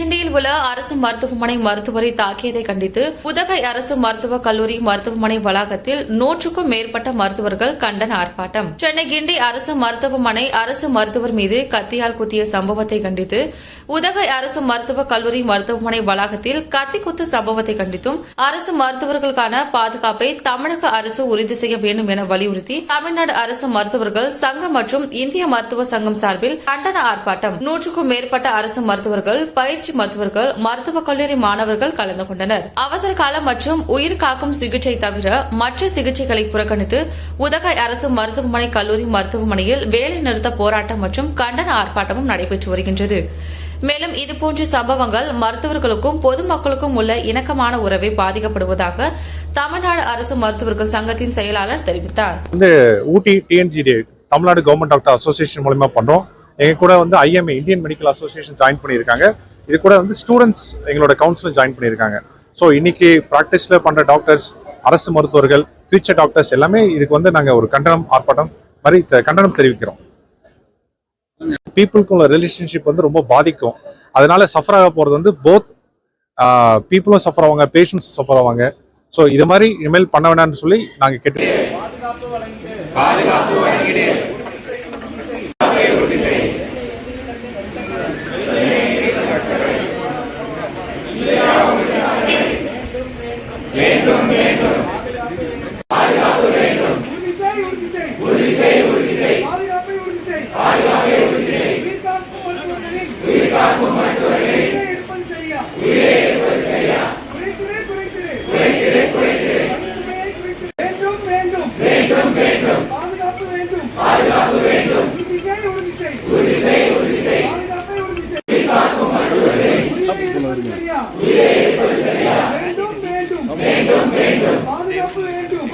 மருத்துவமனை மருத்துவரை தாக்கியதை கண்டித்து உதகை அரசு மருத்துவக் கல்லூரி மருத்துவமனை வளாகத்தில் நூற்றுக்கும் மேற்பட்ட மருத்துவர்கள் கண்டன ஆர்ப்பாட்டம். சென்னை கிண்டி அரசு மருத்துவமனை அரசு மருத்துவர் மீது கத்தியால் குத்திய சம்பவத்தை கண்டித்து உதகை அரசு மருத்துவக் கல்லூரி மருத்துவமனை வளாகத்தில் கத்தி குத்து சம்பவத்தை கண்டித்தும் அரசு மருத்துவர்களுக்கான பாதுகாப்பை தமிழக அரசு உறுதி செய்ய வேண்டும் என வலியுறுத்தி தமிழ்நாடு அரசு மருத்துவர்கள் சங்கம் மற்றும் இந்திய மருத்துவ சங்கம் சார்பில் கண்டன ஆர்ப்பாட்டம். நூற்றுக்கும் மேற்பட்ட அரசு மருத்துவர்கள் பயிற்சி பயிற்சி மருத்துவர்கள் மருத்துவ கல்லூரி மாணவர்கள் கலந்து கொண்டனர். அவசர கால மற்றும் உயிர் காக்கும் சிகிச்சை தவிர மற்ற சிகிச்சைகளை புறக்கணித்து உதகை அரசு மருத்துவமனை கல்லூரி மருத்துவமனையில் வேலை நிறுத்த போராட்டம் மற்றும் கண்டன ஆர்ப்பாட்டமும் நடைபெற்று வருகின்றது. மேலும் இதுபோன்ற சம்பவங்கள் மருத்துவர்களுக்கும் பொதுமக்களுக்கும் உள்ள இணக்கமான உறவை பாதிக்கப்படுவதாக தமிழ்நாடு அரசு மருத்துவர்கள் சங்கத்தின் செயலாளர் தெரிவித்தார். வந்து Ooty TNGD Tamil Nadu government doctor association மூலமா பண்றோம். எங்க கூட வந்து IMA Indian medical association join பண்ணியிருக்காங்க. இது கூட வந்து ஸ்டூடெண்ட்ஸ் எங்களோட கவுன்சிலும் ஜாயின் பண்ணியிருக்காங்க. ஸோ இன்னைக்கு ப்ராக்டிஸ்ல பண்ணுற டாக்டர்ஸ் அரசு மருத்துவர்கள் ஃபியூச்சர் டாக்டர்ஸ் எல்லாமே இதுக்கு வந்து நாங்கள் ஒரு கண்டனம் ஆர்ப்பாட்டம் மாதிரி கண்டனம் தெரிவிக்கிறோம். பீப்புளுக்குள்ள ரிலேஷன்ஷிப் வந்து ரொம்ப பாதிக்கும். அதனால சஃபர் ஆக போகிறது வந்து போத் பீப்புளும் சஃபர் ஆவாங்க பேஷண்ட்ஸ் சஃபர் ஆவாங்க. ஸோ இது மாதிரி இனிமேல் பண்ண வேணாம்னு சொல்லி நாங்கள் கேட்டு உறுதி செய், உறுதி செய். உறுதி செய், உறுதி செய். பாதுகாப்பை உறுதி செய். பாதுகாப்பை உறுதி செய். உயிர் காக்கும் மருத்துவர்களின் உயிரை எடுப்பது சரியா? குறைத்திடு, குறைத்திடு. பணிசுமையை குறைத்திடு. வேண்டும், வேண்டும். பாதுகாப்பு வேண்டும். உறுதி செய், உறுதி செய். பாதுகாப்பை உறுதி செய். உயிரை எடுப்பது சரியா? வேண்டும், வேண்டும். பாதுகாப்பு வேண்டும்